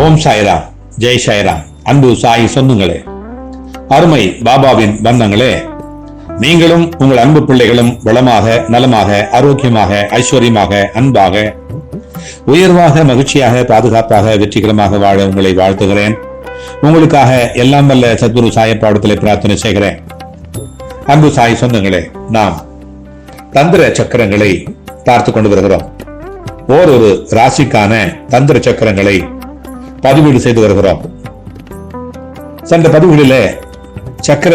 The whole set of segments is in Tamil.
ஓம் சாய்ராம் ஜெய் சாய்ராம் அன்பு சாய் சொந்தங்களே. அருமை பாபாவின் பந்தங்களே நீங்களும் உங்கள் அன்பு பிள்ளைகளும் வளமாக நலமாக ஆரோக்கியமாக ஐஸ்வர்யமாக அன்பாக உயர்வாக மகிழ்ச்சியாக பாதுகாப்பாக வெற்றிகரமாக வாழ உங்களை வாழ்த்துகிறேன். உங்களுக்காக எல்லாம் வல்ல சத்குரு சாயப்பாடத்திலே பிரார்த்தனை செய்கிறேன். அன்பு சாய் சொந்தங்களே நாம் தந்திர சக்கரங்களை பார்த்து கொண்டு வருகிறோம். ஓரொரு ராசிக்கான தந்திர சக்கரங்களை பதிவீடு செய்து வருகிறோம் சென்ற பதிவுகளிலே சக்கர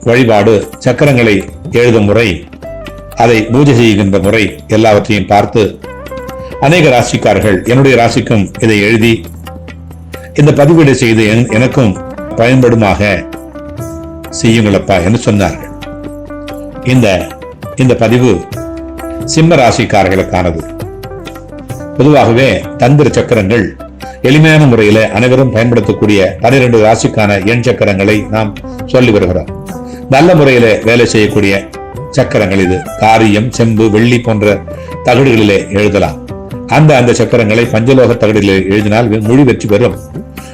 வழிபாடு சக்கரங்களை எழுதும் முறை அதை பூஜை செய்கின்ற முறை எல்லாவற்றையும் பார்த்து அநேக ராசிக்காரர்கள் என்னுடைய ராசிக்கும் இதை எழுதி இந்த பதிவீடு செய்து என்- எனக்கும் பயன்படுமாக செய்யுங்களப்பா என்று சொன்னார்கள். இந்த இந்த பதிவு சிம்ம ராசிக்காரர்களுக்கானது. பொதுவாகவே தந்திர சக்கரங்கள் எளிமையான முறையில அனைவரும் பயன்படுத்தக்கூடிய பனிரெண்டு ராசிக்கான எண் சக்கரங்களை நாம் சொல்லி வருகிறோம். நல்ல முறையில வேலை செய்யக்கூடிய சக்கரங்கள் இது. காரியம் செம்பு வெள்ளி போன்ற தகடுகளிலே எழுதலாம். அந்த அந்த சக்கரங்களை பஞ்சலோக தகடிலே எழுதினால் மொழி வெற்றி பெறும்.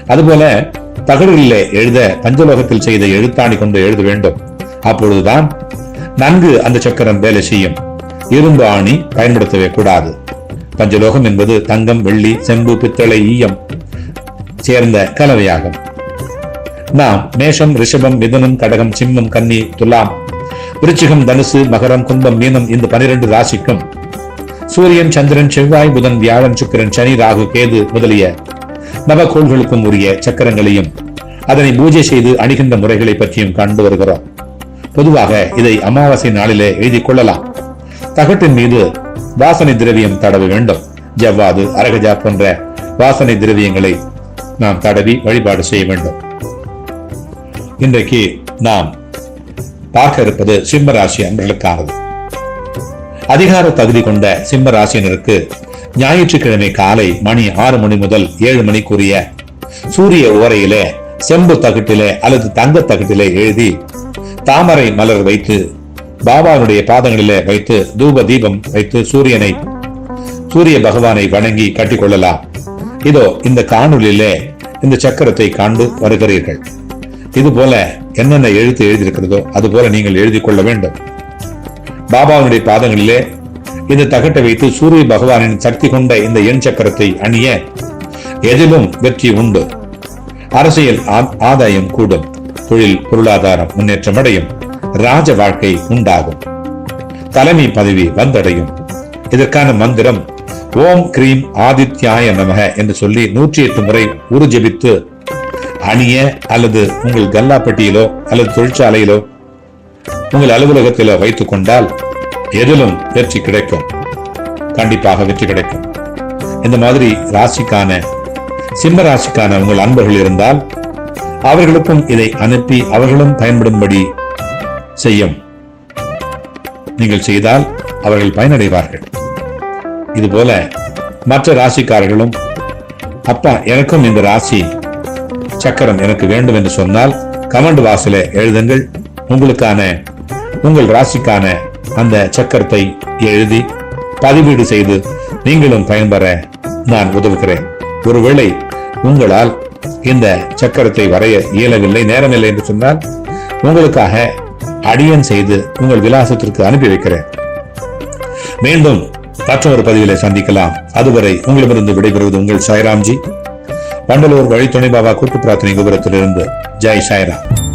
அதுபோல தகடுகளிலே எழுத பஞ்சலோகத்தில் செய்த எழுத்தாணி கொண்டு எழுத வேண்டும். அப்பொழுதுதான் நன்கு அந்த சக்கரம் வேலை செய்யும். இரும்பு ஆணி பயன்படுத்தவே கூடாது. பஞ்சலோகம் என்பது தங்கம் வெள்ளி செம்பு பித்தளை ஈயம் சேர்ந்த கலவையாகும். நாம் மேஷம் ரிஷபம் மிதனம் கடகம் சிம்மம் கன்னி துலாம் விருச்சிகம் தனுசு மகரம் கும்பம் மீனம் இந்த பனிரெண்டு ராசிக்கும் சூரியன் சந்திரன் செவ்வாய் புதன் வியாழன் சுக்கிரன் சனி ராகு கேது முதலிய நவகோள்களுக்கும் உரிய சக்கரங்களையும் அதனை பூஜை செய்து அணிகின்ற முறைகளை பற்றியும் கண்டு வருகிறோம். பொதுவாக இதை அமாவாசை நாளிலே எழுதி கொள்ளலாம். தகட்டின் மீது வாசனை திரவியம் தடவ வேண்டும். ஜவ்வாது அரகஜா போன்ற வாசனை திரவியங்களை நாம் தடவி வழிபாடு செய்ய வேண்டும். இன்றைக்கு நாம் பார்க்க இருப்பது சிம்ம ராசி அன்பர்களுக்கானது. அதிகார தகுதி கொண்ட சிம்ம ராசியினருக்கு ஞாயிற்றுக்கிழமை காலை மணி ஆறு மணி முதல் ஏழு மணிக்குரிய சூரிய உரையிலே செம்பு தகட்டிலே அல்லது தங்க தகட்டிலே எழுதி தாமரை மலர் வைத்து பாபாவுடைய பாதங்களிலே வைத்து தூப தீபம் வைத்து சூரியனை சூரிய பகவானை வணங்கி கட்டிக்கொள்ளலாம். இதோ இந்த காணொலியிலே இந்த சக்கரத்தை காண்டு வருகிறீர்கள். இது போல என்னென்ன எழுத்து எழுதியிருக்கிறதோ அது போல நீங்கள் எழுதி கொள்ள வேண்டும். பாபாவுடைய பாதங்களிலே இந்த தகட்டை வைத்து சூரிய பகவானின் சக்தி கொண்ட இந்த எண் சக்கரத்தை அணிய எதிலும் வெற்றி உண்டு. அரசியல் ஆ- ஆதாயம் கூடும். தொழில் பொருளாதாரம் முன்னேற்றம் அடையும். ராஜ வாழ்க்கை உண்டாகும். தலைமை பதவி வந்தடையும். இதற்கான மந்திரம் ஓம் கிரீம் ஆதித்யாய நமக என்று சொல்லி நூற்றி எட்டு முறை உருஜபித்து அணிய அல்லது உங்கள் கல்லாப்பட்டியிலோ அல்லது தொழிற்சாலையிலோ உங்கள் அலுவலகத்திலோ வைத்துக் கொண்டால் எதிலும் வெற்றி கிடைக்கும். கண்டிப்பாக வெற்றி கிடைக்கும். இந்த மாதிரி ராசிக்கான சிம்ம ராசிக்கான உங்கள் அன்பர்கள் இருந்தால் அவர்களுக்கும் இதை அனுப்பி அவர்களும் பயன்படும்படி செய்யும். நீங்கள் செய்தால் அவர்கள் பயனடைவார்கள். இதுபோல மற்ற ராசிக்காரர்களும் அப்பா எனக்கும் இந்த ராசி சக்கரம் எனக்கு வேண்டும் என்று சொன்னால் கமெண்ட் வாசல எழுதுங்கள். உங்களுக்கான உங்கள் ராசிக்கான அந்த சக்கரத்தை எழுதி பதிவீடு செய்து நீங்களும் பயன்பெற நான் உதவுகிறேன். ஒருவேளை உங்களால் இந்த சக்கரத்தை வரைய இயலவில்லை நேரமில்லை என்று சொன்னால் உங்களுக்காக அடியன் செய்து உங்கள் விலாசத்திற்கு அனுப்பி வைக்கிறேன். மீண்டும் மற்றொரு பதிவிலே சந்திக்கலாம். அதுவரை உங்களிடமிருந்து விடைபெறுவது உங்கள் சாய்ராம்ஜி. வண்டலூர் வழித்துணை பாபா கூட்டு பிரார்த்தனை கோபுரத்திலிருந்து. ஜெய் சாய்ராம்.